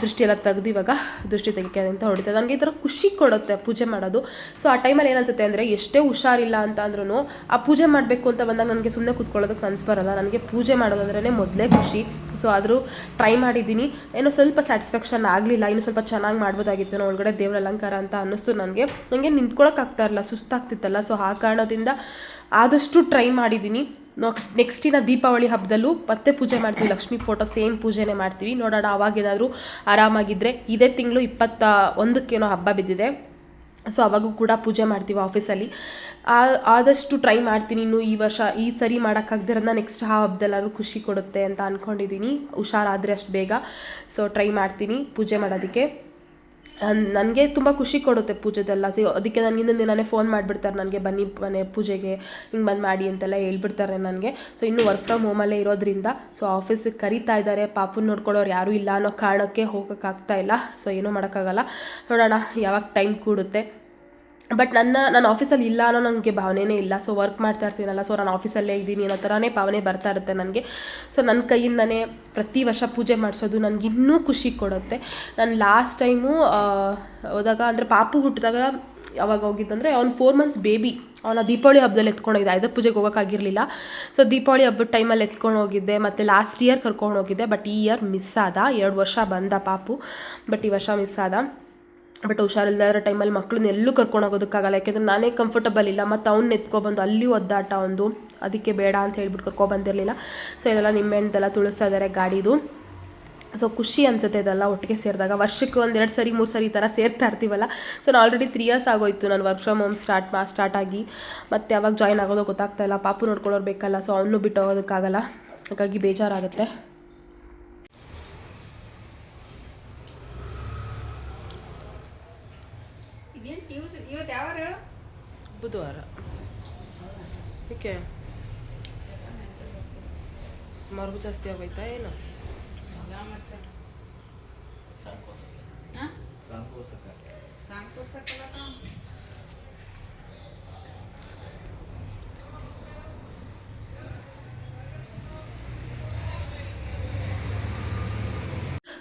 ದೃಷ್ಟಿ ಎಲ್ಲ ತೆಗೆದು ಇವಾಗ ದೃಷ್ಟಿ ತೆಗಿಕೆ ಅಂತ ಹೊಡಿತದೆ. ನನಗೆ ಈ ಥರ ಖುಷಿ ಕೊಡುತ್ತೆ ಪೂಜೆ ಮಾಡೋದು. ಸೊ ಆ ಟೈಮಲ್ಲಿ ಏನನ್ಸುತ್ತೆ ಅಂದರೆ ಎಷ್ಟೇ ಹುಷಾರಿಲ್ಲ ಅಂತ ಅಂದ್ರೂ ಆ ಪೂಜೆ ಮಾಡಬೇಕು ಅಂತ ಬಂದಾಗ ನನಗೆ ಸುಮ್ಮನೆ ಕೂತ್ಕೊಳ್ಳೋದಕ್ಕೆ ಮನ್ಸು ಬರಲ್ಲ. ನನಗೆ ಪೂಜೆ ಮಾಡೋದಂದ್ರೇ ಮೊದಲೇ ಖುಷಿ. ಸೊ ಆದರೂ ಟ್ರೈ ಮಾಡಿದ್ದೀನಿ. ಏನೋ ಸ್ವಲ್ಪ ಸ್ಯಾಟಿಸ್ಫ್ಯಾಕ್ಷನ್ ಆಗಲಿಲ್ಲ. ಇನ್ನು ಸ್ವಲ್ಪ ಚೆನ್ನಾಗಿ ಮಾಡ್ಬೋದಾಗಿತ್ತು. ಒಳಗಡೆ ದೇವ್ರ ಅಲಂಕಾರ ಅಂತ ಅನ್ನಿಸ್ತು ನನಗೆ. ನನಗೆ ನಿಂತ್ಕೊಳ್ಳೋಕ್ಕಾಗ್ತಾ ಇರಲ್ಲ ಸುಸ್ತಾಗ್ತಿತ್ತಲ್ಲ. ಸೊ ಆ ಕಾರಣದಿಂದ ಆದಷ್ಟು ಟ್ರೈ ಮಾಡಿದ್ದೀನಿ ನೆಕ್ಸ್ಟ್ ನೆಕ್ಸ್ಟಿನ ದೀಪಾವಳಿ ಹಬ್ಬದಲ್ಲೂ ಮತ್ತೆ ಪೂಜೆ ಮಾಡ್ತೀವಿ. ಲಕ್ಷ್ಮೀ ಫೋಟೋ ಸೇಮ್ ಪೂಜೆನೇ ಮಾಡ್ತೀವಿ. ನೋಡೋಣ ಅವಾಗೇನಾದರೂ ಆರಾಮಾಗಿದ್ದರೆ ಇದೇ ತಿಂಗಳು ಇಪ್ಪತ್ತ ಒಂದಕ್ಕೇನೋ ಹಬ್ಬ ಬಿದ್ದಿದೆ. ಸೊ ಅವಾಗೂ ಕೂಡ ಪೂಜೆ ಮಾಡ್ತೀವಿ ಆಫೀಸಲ್ಲಿ ಆದಷ್ಟು ಟ್ರೈ ಮಾಡ್ತೀನಿ ಇನ್ನು ಈ ವರ್ಷ, ಈ ಸರಿ ಮಾಡೋಕ್ಕಾಗ್ದಿರೋದನ್ನ ನೆಕ್ಸ್ಟ್ ಆ ಹಬ್ಬದಲ್ಲಾದ್ರೂ ಖುಷಿ ಕೊಡುತ್ತೆ ಅಂತ ಅಂದ್ಕೊಂಡಿದ್ದೀನಿ ಹುಷಾರಾದರೆ ಅಷ್ಟು ಬೇಗ. ಸೊ ಟ್ರೈ ಮಾಡ್ತೀನಿ ಪೂಜೆ ಮಾಡೋದಕ್ಕೆ. ನನಗೆ ತುಂಬ ಖುಷಿ ಕೊಡುತ್ತೆ ಪೂಜೆದೆಲ್ಲ. ಅದು- ಅದಕ್ಕೆ ನನಗೆ ಹಿಂದಿನ ದಿನವೇ ಫೋನ್ ಮಾಡಿಬಿಡ್ತಾರೆ ನನಗೆ, ಬನ್ನಿ ಮನೆ ಪೂಜೆಗೆ, ಹಿಂಗೆ ಬಂದು ಮಾಡಿ ಅಂತೆಲ್ಲ ಹೇಳ್ಬಿಡ್ತಾರೆ ನನಗೆ. ಸೊ ಇನ್ನು ವರ್ಕ್ ಫ್ರಮ್ ಹೋಮಲ್ಲೇ ಇರೋದ್ರಿಂದ ಸೊ ಆಫೀಸಿಗೆ ಕರಿತಾ ಇದ್ದಾರೆ ಪಾಪು ನೋಡ್ಕೊಳ್ಳೋರು ಯಾರೂ ಇಲ್ಲ ಅನ್ನೋ ಕಾರಣಕ್ಕೆ ಹೋಗೋಕ್ಕಾಗ್ತಾ ಇಲ್ಲ. ಸೊ ಏನೂ ಮಾಡೋಕ್ಕಾಗಲ್ಲ. ನೋಡೋಣ, ಯಾವಾಗ ಟೈಮ್ ಕೂಡುತ್ತೆ. ಬಟ್ ನನ್ನ ನಾನು ಆಫೀಸಲ್ಲಿ ಇಲ್ಲ ಅನ್ನೋ ನನಗೆ ಭಾವನೆನೇ ಇಲ್ಲ. ಸೊ ವರ್ಕ್ ಮಾಡ್ತಾ ಇರ್ತೀನಲ್ಲ ಸೊ ನಾನು ಆಫೀಸಲ್ಲೇ ಇದ್ದೀನಿ ಅನ್ನೋ ಥರನೇ ಭಾವನೆ ಬರ್ತಾ ಇರುತ್ತೆ ನನಗೆ. ಸೊ ನನ್ನ ಕೈಯಿಂದನೇ ಪ್ರತಿ ವರ್ಷ ಪೂಜೆ ಮಾಡಿಸೋದು ನನಗೆ ಇನ್ನೂ ಖುಷಿ ಕೊಡುತ್ತೆ. ನಾನು ಲಾಸ್ಟ್ ಟೈಮು ಹೋದಾಗ ಅಂದರೆ ಪಾಪು ಹುಟ್ಟಿದಾಗ ಯಾವಾಗ ಹೋಗಿದ್ದಂದರೆ ಅವ್ನು ಫೋರ್ ಮಂತ್ಸ್ ಬೇಬಿ ಅವನ ದೀಪಾವಳಿ ಹಬ್ಬದಲ್ಲಿ ಎತ್ಕೊಂಡೋಗಿದ್ದೆ. ಆಯುಧ ಪೂಜೆಗೆ ಹೋಗೋಕ್ಕಾಗಿರಲಿಲ್ಲ ಸೊ ದೀಪಾವಳಿ ಹಬ್ಬದ ಟೈಮಲ್ಲಿ ಎತ್ಕೊಂಡು ಹೋಗಿದ್ದೆ. ಮತ್ತು ಲಾಸ್ಟ್ ಇಯರ್ ಕರ್ಕೊಂಡು ಹೋಗಿದ್ದೆ. ಬಟ್ ಈ ಇಯರ್ ಮಿಸ್ ಆದ. ಎರಡು ವರ್ಷ ಬಂದ ಪಾಪು. ಬಟ್ ಈ ವರ್ಷ ಮಿಸ್ ಆದ. ಬಟ್ ಹುಷಾರಿಲ್ಲದ ಟೈಮಲ್ಲಿ ಮಕ್ಕಳನ್ನ ಎಲ್ಲೂ ಕರ್ಕೊಂಡು ಹೋಗೋದಕ್ಕಾಗಲ್ಲ. ಯಾಕೆಂದರೆ ನಾನೇ ಕಂಫರ್ಟಬಲ್ ಇಲ್ಲ. ಮತ್ತು ಅವ್ನು ಎತ್ಕೊಬಂದು ಅಲ್ಲಿ ಒದ್ದಾಟ ಒಂದು. ಅದಕ್ಕೆ ಬೇಡ ಅಂತ ಹೇಳ್ಬಿಟ್ಟು ಕರ್ಕೊಬಂದಿರಲಿಲ್ಲ ಸೊ ಇದೆಲ್ಲ ನಿಂಬೆಹಣ್ಣೆಲ್ಲ ತುಳಿಸ್ತಾ ಇದ್ದಾರೆ ಗಾಡಿದು. ಸೊ ಖುಷಿ ಅನ್ಸುತ್ತೆ ಇದೆಲ್ಲ ಒಟ್ಟಿಗೆ ಸೇರಿದಾಗ. ವರ್ಷಕ್ಕೆ ಒಂದೆರಡು ಸರಿ, ಮೂರು ಸರಿ ಈ ಥರ ಸೇರ್ತಾ ಇರ್ತೀವಲ್ಲ? ಸೊ ನಾನು ಆಲ್ರೆಡಿ ತ್ರೀ ಇಯರ್ಸ್ ಆಗೋಯ್ತು ನಾನು ವರ್ಕ್ ಫ್ರಮ್ ಹೋಮ್ ಸ್ಟಾರ್ಟ್ ಮಾ ಸ್ಟಾರ್ಟ್ ಆಗಿ. ಮತ್ತು ಯಾವಾಗ ಜಾಯ್ನ್ ಆಗೋದು ಗೊತ್ತಾಗ್ತಾ ಇಲ್ಲ. ಪಾಪು ನೋಡ್ಕೊಳ್ಳೋರು ಬೇಕಲ್ಲ ಸೊ ಅವನು ಬಿಟ್ಟು ಹೋಗೋದಕ್ಕಾಗಲ್ಲ. ಹಾಗಾಗಿ ಬೇಜಾರಾಗುತ್ತೆ ಇದೇನು ಟ್ಯೂಸ್ ಇವತ್ತು ಯಾವ ಹೇಳು ಬುಧವಾರ. ಏಕೆ? ಮರುಗು ಜಾಸ್ತಿ ಆಗೋಯ್ತಾ ಏನು? ಹಾಂ? ಸಾಂಕೋಸಕ್ಕಲ್ಲ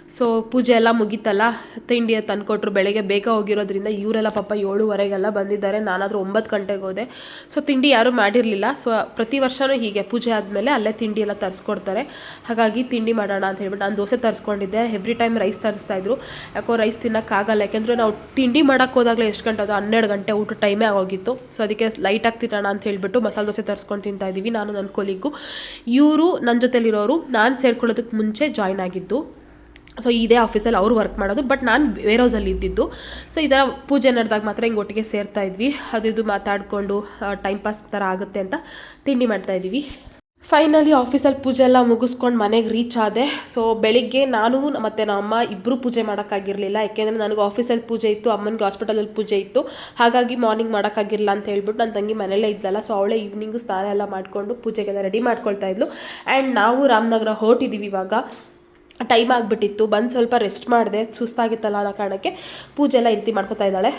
ಸೊ ಪೂಜೆ ಎಲ್ಲ ಮುಗೀತಲ್ಲ, ತಿಂಡಿ ತಂದುಕೊಟ್ರು, ಬೆಳಗ್ಗೆ ಬೇಗ ಹೋಗಿರೋದ್ರಿಂದ ಇವರೆಲ್ಲ ಪಾಪ ಏಳುವರೆಗೆಲ್ಲ ಬಂದಿದ್ದಾರೆ, ನಾನಾದರೂ ಒಂಬತ್ತು ಗಂಟೆಗೆ ಹೋದೆ. ಸೊ ತಿಂಡಿ ಯಾರೂ ಮಾಡಿರಲಿಲ್ಲ. ಸೊ ಪ್ರತಿ ವರ್ಷವೂ ಹೀಗೆ, ಪೂಜೆ ಆದಮೇಲೆ ಅಲ್ಲೇ ತಿಂಡಿ ಎಲ್ಲ ತರಿಸ್ಕೊಡ್ತಾರೆ. ಹಾಗಾಗಿ ತಿಂಡಿ ಮಾಡೋಣ ಅಂತ ಹೇಳ್ಬಿಟ್ಟು ನಾನು ದೋಸೆ ತರಿಸ್ಕೊಂಡಿದ್ದೆ. ಎವ್ರಿ ಟೈಮ್ ರೈಸ್ ತರಿಸ್ತಾಯಿದ್ರು ಯಾಕೋ ರೈಸ್ ತಿನ್ನೋಕ್ಕಾಗಲ್ಲ ಯಾಕೆಂದರೆ ನಾವು ತಿಂಡಿ ಮಾಡೋಕ್ಕೆ ಹೋದಾಗಲೇ ಎಷ್ಟು ಗಂಟೆ ಅದು ಹನ್ನೆರಡು ಗಂಟೆ ಊಟ ಟೈಮೇ ಆಗೋಗಿತ್ತು. ಸೊ ಅದಕ್ಕೆ ಲೈಟಾಗಿ ತಿನ್ನೋಣ ಅಂತ ಹೇಳ್ಬಿಟ್ಟು ಮಸಾಲೆ ದೋಸೆ ತರಿಸ್ಕೊಂಡು ತಿಂತಾ ಇದ್ದೀವಿ. ನಾನು ನನ್ನ ಕೊಲಿಗೂ ಇವರು ನನ್ನ ಜೊತೆಲಿರೋರು, ನಾನು ಸೇರ್ಕೊಳ್ಳೋದಕ್ಕೆ ಮುಂಚೆ ಜಾಯ್ನ್ ಆಗಿದ್ದು. ಸೊ ಇದೇ ಆಫೀಸಲ್ಲಿ ಅವರು ವರ್ಕ್ ಮಾಡೋದು ಬಟ್ ನಾನು ವೇರ್ ಹೌಸಲ್ಲಿ ಇದ್ದಿದ್ದು. ಸೊ ಈ ಪೂಜೆ ನಡೆದಾಗ ಮಾತ್ರ ಹಿಂಗೆ ಒಟ್ಟಿಗೆ ಸೇರ್ತಾ ಇದ್ವಿ. ಅದು ಇದು ಮಾತಾಡಿಕೊಂಡು ಟೈಮ್ ಪಾಸ್ ಥರ ಆಗುತ್ತೆ ಅಂತ ತಿಂಡಿ ಮಾಡ್ತಾ ಇದ್ದೀವಿ. ಫೈನಲಿ ಆಫೀಸಲ್ಲಿ ಪೂಜೆ ಎಲ್ಲ ಮುಗಿಸ್ಕೊಂಡು ಮನೆಗೆ ರೀಚ್ ಆದೆ. ಸೊ ಬೆಳಿಗ್ಗೆ ನಾನು ಮತ್ತು ನಮ್ಮ ಅಮ್ಮ ಇಬ್ಬರು ಪೂಜೆ ಮಾಡೋಕ್ಕಾಗಿರಲಿಲ್ಲ. ಯಾಕೆಂದರೆ ನನಗೆ ಆಫೀಸಲ್ಲಿ ಪೂಜೆ ಇತ್ತು, ಅಮ್ಮನಿಗೆ ಹಾಸ್ಪಿಟಲಲ್ಲಿ ಪೂಜೆ ಇತ್ತು. ಹಾಗಾಗಿ ಮಾರ್ನಿಂಗ್ ಮಾಡೋಕ್ಕಾಗಿರಲಿಲ್ಲ ಅಂತ ಹೇಳ್ಬಿಟ್ಟು ನನ್ನ ತಂಗಿ ಮನೆಯಲ್ಲೇ ಇದ್ದಲ್ಲ ಸೊ ಅವಳೇ ಈವ್ನಿಂಗು ಸ್ನಾನ ಎಲ್ಲ ಮಾಡಿಕೊಂಡು ಪೂಜೆಗೆಲ್ಲ ರೆಡಿ ಮಾಡ್ಕೊಳ್ತಾ ಇದ್ಲು. ಆ್ಯಂಡ್ ನಾವು ರಾಮನಗರ ಹೊರಟಿದ್ದೀವಿ ಇವಾಗ. ಟೈಮ್ ಆಗಿಬಿಟ್ಟಿತ್ತು. ಬಂದು ಸ್ವಲ್ಪ ರೆಸ್ಟ್ ಮಾಡಿದೆ. ಸುಸ್ತಾಗಿತ್ತಲ್ಲ ಅನ್ನೋ ಕಾರಣಕ್ಕೆ ಪೂಜೆ ಎಲ್ಲ ಇರ್ತಿ ರೀತಿ ಮಾಡ್ಕೊತಾ ಇದ್ದಾಳೆ.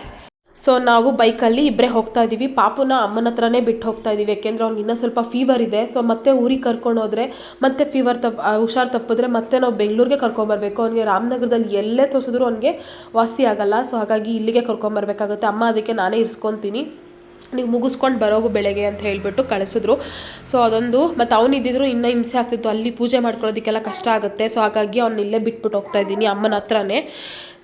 ಸೊ ನಾವು ಬೈಕಲ್ಲಿ ಇಬ್ಬರೇ ಹೋಗ್ತಾ ಇದ್ದೀವಿ. ಪಾಪುನ ಅಮ್ಮನ ಹತ್ರನೇ ಬಿಟ್ಟು ಹೋಗ್ತಾ ಇದ್ದೀವಿ. ಯಾಕೆಂದರೆ ಅವ್ನಿಗೆ ಇನ್ನೂ ಸ್ವಲ್ಪ ಫೀವರ್ ಇದೆ. ಸೊ ಮತ್ತೆ ಊರಿಗೆ ಕರ್ಕೊಂಡು ಹೋದರೆ, ಮತ್ತೆ ಫೀವರ್ ತಪ್ಪ ಹುಷಾರು ತಪ್ಪಿದ್ರೆ ಮತ್ತೆ ನಾವು ಬೆಂಗಳೂರಿಗೆ ಕರ್ಕೊಂಬರ್ಬೇಕು ಅವನಿಗೆ ರಾಮನಗರದಲ್ಲಿ ಎಲ್ಲೇ ತೋರಿಸಿದ್ರು ಅವನಿಗೆ ವಾಸಿ ಆಗಲ್ಲ. ಸೊ ಹಾಗಾಗಿ ಇಲ್ಲಿಗೆ ಕರ್ಕೊಂಬರ್ಬೇಕಾಗುತ್ತೆ ಅಮ್ಮ ಅದಕ್ಕೆ ನಾನೇ ಇರಿಸ್ಕೊತೀನಿ. ನೀವು ಮುಗಿಸ್ಕೊಂಡು ಬರೋಗು ಬೆಳಗ್ಗೆ ಅಂತ ಹೇಳಿಬಿಟ್ಟು ಕಳಿಸಿದ್ರು. ಸೊ ಅದೊಂದು, ಮತ್ತು ಅವ್ನು ಇದ್ದಿದ್ರು ಇನ್ನೂ ಹಿಂಸೆ ಆಗ್ತಿತ್ತು. ಅಲ್ಲಿ ಪೂಜೆ ಮಾಡ್ಕೊಳ್ಳೋದಕ್ಕೆಲ್ಲ ಕಷ್ಟ ಆಗುತ್ತೆ. ಸೊ ಹಾಗಾಗಿ ಅವ್ನು ಇಲ್ಲೇ ಬಿಟ್ಬಿಟ್ಟು ಹೋಗ್ತಾ ಇದ್ದೀನಿ ಅಮ್ಮನ ಹತ್ರನೇ.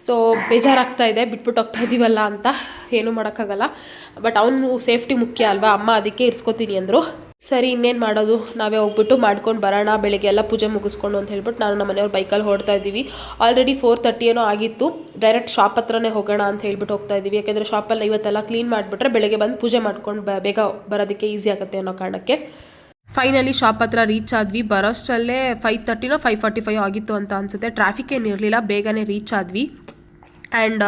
ಸೊ ಬೇಜಾರಾಗ್ತಾ ಇದೆ. ಬಿಟ್ಬಿಟ್ಟು ಹೋಗ್ತಾ ಇದ್ದೀವಲ್ಲ ಅಂತ ಏನೂ ಮಾಡೋಕ್ಕಾಗಲ್ಲ. ಬಟ್ ಅವನು ಸೇಫ್ಟಿ ಮುಖ್ಯ ಅಲ್ವಾ? ಅಮ್ಮ ಅದಕ್ಕೆ ಇರ್ಸ್ಕೊತೀನಿ ಅಂದರು. ಸರಿ, ಇನ್ನೇನು ಮಾಡೋದು? ನಾವೇ ಹೋಗ್ಬಿಟ್ಟು ಮಾಡ್ಕೊಂಡು ಬರೋಣ, ಬೆಳಗ್ಗೆ ಎಲ್ಲ ಪೂಜೆ ಮುಗಿಸ್ಕೊಂಡು ಅಂತ ಹೇಳ್ಬಿಟ್ಟು ನಾನು ನಮ್ಮ ಮನೆಯವ್ರ ಬೈಕಲ್ಲಿ ಹೊಡ್ತಾ ಇದ್ದೀವಿ. ಆಲ್ರೆಡಿ ಫೋರ್ ತರ್ಟಿ ಏನೋ ಆಗಿತ್ತು. ಡೈರೆಕ್ಟ್ ಶಾಪ್ ಹತ್ರನೇ ಹೋಗೋಣ ಅಂತ ಹೇಳ್ಬಿಟ್ಟು ಹೋಗ್ತಾ ಇದ್ದೀವಿ. ಯಾಕೆಂದರೆ ಶಾಪಲ್ಲಿ ಇವತ್ತೆಲ್ಲ ಕ್ಲೀನ್ ಮಾಡಿಬಿಟ್ರೆ ಬೆಳಗ್ಗೆ ಬಂದು ಪೂಜೆ ಮಾಡ್ಕೊಂಡು ಬೇಗ ಬರೋದಕ್ಕೆ ಈಸಿ ಆಗುತ್ತೆ ಅನ್ನೋ ಕಾರಣಕ್ಕೆ. ಫೈನಲಿ ಶಾಪ್ ಹತ್ರ ರೀಚ್ ಆದ್ವಿ. ಬರೋಷ್ಟರಲ್ಲೇ ಫೈವ್ ತರ್ಟಿನೋ ಫೈವ್ ಫಾರ್ಟಿ ಫೈವ್ ಆಗಿತ್ತು ಅಂತ ಅನಿಸುತ್ತೆ. ಟ್ರಾಫಿಕ್ ಏನಿರಲಿಲ್ಲ ಬೇಗನೆ ರೀಚ್ ಆದ್ವಿ. ಆ್ಯಂಡ್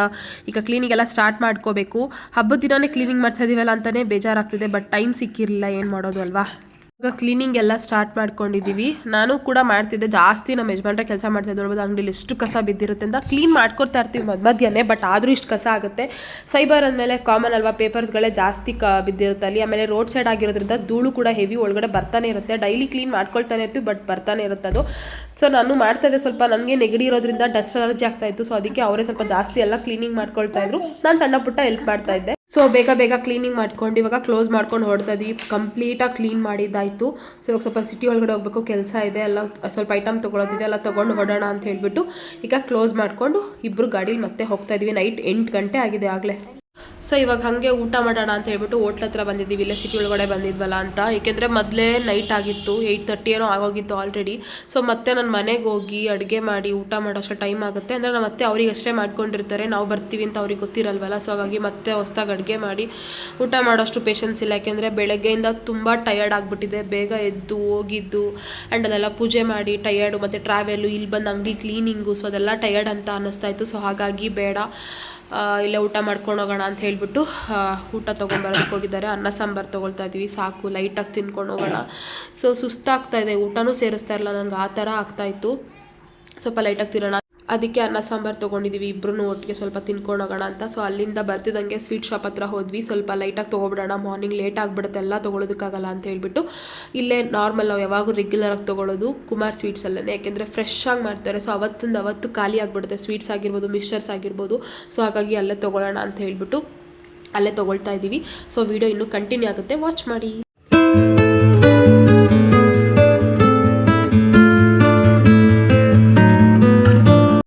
ಈಗ ಕ್ಲೀನಿಂಗ್ ಎಲ್ಲ ಸ್ಟಾರ್ಟ್ ಮಾಡ್ಕೋಬೇಕು. ಹಬ್ಬದ ದಿನವೇ ಕ್ಲೀನಿಂಗ್ ಮಾಡ್ತಾ ಇದೀವಲ್ಲ ಅಂತಲೇ ಬೇಜಾರಾಗ್ತಿದೆ ಬಟ್ ಟೈಮ್ ಸಿಕ್ಕಿರಲಿಲ್ಲ, ಏನು ಮಾಡೋದು ಅಲ್ವಾ? ಈಗ ಕ್ಲೀನಿಂಗ್ ಎಲ್ಲ ಸ್ಟಾರ್ಟ್ ಮಾಡ್ಕೊಂಡಿದ್ದೀವಿ ನಾನು ಕೂಡ ಮಾಡ್ತಿದ್ದೆ, ಜಾಸ್ತಿ ನಮ್ಮ ಯಜಮಾನ್ರೆ ಕೆಲಸ ಮಾಡ್ತಿದ್ದೆ ನೋಡ್ಬೋದು, ಅಂಗಡಿಲಿ ಎಷ್ಟು ಕಸ ಬಿದ್ದಿರುತ್ತೆ ಅಂತ ಕ್ಲೀನ್ ಮಾಡ್ಕೊಡ್ತಾ ಇರ್ತೀವಿ ಮಧ್ಯ ಮಧ್ಯಾಹ್ನ ಬಟ್ ಆದರೂ ಇಷ್ಟು ಕಸ ಆಗುತ್ತೆ. ಸೈಬರ್ ಅಂದಮೇಲೆ ಕಾಮನ್ ಅಲ್ವಾ ಪೇಪರ್ಸ್ಗಳೇ ಜಾಸ್ತಿ ಕ ಬಿದ್ದಿರುತ್ತೆ ಅಲ್ಲಿ. ಆಮೇಲೆ ರೋಡ್ ಸೈಡ್ ಆಗಿರೋದ್ರಿಂದ ಧೂಳು ಕೂಡ ಹೆವಿ ಒಳಗಡೆ ಬರ್ತಾನೆ ಇರುತ್ತೆ. ಡೈಲಿ ಕ್ಲೀನ್ ಮಾಡ್ಕೊಳ್ತಾನೆ ಇರ್ತೀವಿ ಬಟ್ ಬರ್ತಾನೆ ಇರುತ್ತೆ ಅದು. ಸೊ ನಾನು ಮಾಡ್ತಾ ಇದ್ದೆ ಸ್ವಲ್ಪ ನನಗೆ ನೆಗಡಿ ಇರೋದ್ರಿಂದ ಡಸ್ಟ್ ಅಲರ್ಜಿ ಆಗ್ತಾ ಇತ್ತು. ಸೊ ಅದಕ್ಕೆ ಅವರೇ ಸ್ವಲ್ಪ ಜಾಸ್ತಿ ಎಲ್ಲ ಕ್ಲೀನಿಂಗ್ ಮಾಡ್ಕೊಳ್ತಾ ಇದ್ರು. ನಾನು ಸಣ್ಣ ಪುಟ್ಟ ಹೆಲ್ಪ್ ಮಾಡ್ತಾ ಇದ್ದೆ. ಸೊ ಬೇಗ ಬೇಗ ಕ್ಲೀನಿಂಗ್ ಮಾಡ್ಕೊಂಡು ಇವಾಗ ಕ್ಲೋಸ್ ಮಾಡ್ಕೊಂಡು ಹೊಡ್ತಾ ಇದ್ದೀವಿ ಕಂಪ್ಲೀಟ್ ಆಗಿ ಕ್ಲೀನ್ ಮಾಡಿದ್ದಾಯ್ತು. ಸೊ ಇವಾಗ ಸ್ವಲ್ಪ ಸಿಟಿ ಒಳಗಡೆ ಹೋಗ್ಬೇಕು, ಕೆಲಸ ಇದೆ, ಎಲ್ಲ ಸ್ವಲ್ಪ ಐಟಮ್ ತೊಗೊಳೋದಿದೆ, ಎಲ್ಲ ತೊಗೊಂಡು ಹೊಡೋಣ ಅಂತ ಹೇಳ್ಬಿಟ್ಟು ಈಗ ಕ್ಲೋಸ್ ಮಾಡಿಕೊಂಡು ಇಬ್ಬರು ಗಾಡೀಲಿ ಮತ್ತೆ ಹೋಗ್ತಾ ಇದ್ವಿ. ನೈಟ್ ಎಂಟು ಗಂಟೆ ಆಗಿದೆ ಆಗಲೇ. ಸೊ ಇವಾಗ ಹಾಗೆ ಊಟ ಮಾಡೋಣ ಅಂತ ಹೇಳ್ಬಿಟ್ಟು ಹೋಟ್ಲ್ ಹತ್ರ ಬಂದಿದ್ದೀವಿ. ಇಲ್ಲೇ ಸಿಟಿ ಒಳಗಡೆ ಬಂದಿದ್ವಲ್ಲ ಅಂತ. ಏಕೆಂದರೆ ಮೊದಲೇ ನೈಟ್ ಆಗಿತ್ತು ಏಯ್ಟ್ ತರ್ಟಿ ಏನೋ ಆಗೋಗಿತ್ತು ಆಲ್ರೆಡಿ ಸೊ ಮತ್ತೆ ನನ್ನ ಮನೆಗೆ ಹೋಗಿ ಅಡುಗೆ ಮಾಡಿ ಊಟ ಮಾಡೋಷ್ಟು ಟೈಮ್ ಆಗುತ್ತೆ. ಅಂದರೆ ನಾವು ಮತ್ತೆ ಅವ್ರಿಗೆ ಅಷ್ಟೇ ಮಾಡ್ಕೊಂಡಿರ್ತಾರೆ. ನಾವು ಬರ್ತೀವಿ ಅಂತ ಅವ್ರಿಗೆ ಗೊತ್ತಿರಲ್ವಲ್ಲ. ಸೊ ಹಾಗಾಗಿ ಮತ್ತೆ ಹೊಸ್ದಾಗಿ ಅಡುಗೆ ಮಾಡಿ ಊಟ ಮಾಡೋಷ್ಟು ಪೇಷನ್ಸ್ ಇಲ್ಲ. ಯಾಕೆಂದರೆ ಬೆಳಗ್ಗೆಯಿಂದ ತುಂಬ ಟಯರ್ಡ್ ಆಗಿಬಿಟ್ಟಿದೆ. ಬೇಗ ಎದ್ದು, ಹೋಗಿದ್ದು ಆ್ಯಂಡ್ ಅದೆಲ್ಲ ಪೂಜೆ ಮಾಡಿ ಟಯರ್ಡು ಮತ್ತು ಟ್ರಾವೆಲು ಇಲ್ಲಿ ಬಂದು ಅಂಗಡಿ ಕ್ಲೀನಿಂಗು ಸೊ ಅದೆಲ್ಲ ಟಯರ್ಡ್ ಅಂತ ಅನ್ನಿಸ್ತಾ ಇತ್ತು. ಸೊ ಹಾಗಾಗಿ ಬೇಡ. ಇಲ್ಲೇ ಊಟ ಮಾಡ್ಕೊಂಡು ಹೋಗೋಣ ಅಂತ ಹೇಳ್ಬಿಟ್ಟು ಊಟ ತೊಗೊಂಬರೋದಕ್ಕೆ ಹೋಗಿದ್ದಾರೆ. ಅನ್ನ, ಸಾಂಬಾರು ತೊಗೊಳ್ತಾ ಇದ್ದೀವಿ. ಸಾಕು ಲೈಟಾಗಿ ತಿನ್ಕೊಂಡು ಹೋಗೋಣ. ಸೊ ಸುಸ್ತಾಗ್ತಾ ಇದೆ. ಊಟನೂ ಸೇರಿಸ್ತಾ ಇರಲ್ಲ. ನಂಗೆ ಆ ಥರ ಆಗ್ತಾಯಿತ್ತು ಸ್ವಲ್ಪ ಲೈಟಾಗಿ ತಿನ್ನೋಣ ಅದಕ್ಕೆ ಅನ್ನ, ಸಾಂಬಾರು ತೊಗೊಂಡಿದ್ದೀವಿ ಇಬ್ಬರೂ ಒಟ್ಟಿಗೆ ಸ್ವಲ್ಪ ತಿನ್ಕೊಂಡು ಹೋಗೋಣ ಅಂತ. ಸೊ ಅಲ್ಲಿಂದ ಬರ್ತಿದ್ದಂಗೆ ಸ್ವೀಟ್ ಶಾಪ್ ಹತ್ರ ಹೋದ್ವಿ. ಸ್ವಲ್ಪ ಲೈಟಾಗಿ ತೊಗೊಬಿಡೋಣ. ಮಾರ್ನಿಂಗ್ ಲೇಟ್ ಆಗಿಬಿಡುತ್ತೆ. ಎಲ್ಲ ತೊಗೊಳೋದಕ್ಕಾಗಲ್ಲ ಅಂತ ಹೇಳ್ಬಿಟ್ಟು. ಇಲ್ಲೇ ನಾರ್ಮಲ್ ನಾವು ಯಾವಾಗೂ ರೆಗ್ಯುಲರಾಗಿ ತೊಗೊಳೋದು ಕುಮಾರ್ ಸ್ವೀಟ್ಸಲ್ಲೇ ಯಾಕೆಂದರೆ ಫ್ರೆಶ್ ಮಾಡ್ತಾರೆ. ಸೊ ಅವತ್ತಿಂದ ಅವತ್ತು ಖಾಲಿ ಆಗಿಬಿಡುತ್ತೆ. ಸ್ವೀಟ್ಸ್ ಆಗಿರ್ಬೋದು ಮಿಕ್ಸ್ಚರ್ಸ್ ಆಗಿರ್ಬೋದು. ಸೊ ಹಾಗಾಗಿ ಅಲ್ಲೇ ತೊಗೊಳ್ಳೋಣ ಅಂತ ಹೇಳ್ಬಿಟ್ಟು ಅಲ್ಲೇ ತೊಗೊಳ್ತಾ ಇದ್ದೀವಿ ಸೊ ವಿಡಿಯೋ ಇನ್ನೂ ಕಂಟಿನ್ಯೂ ಆಗುತ್ತೆ. ವಾಚ್ ಮಾಡಿ.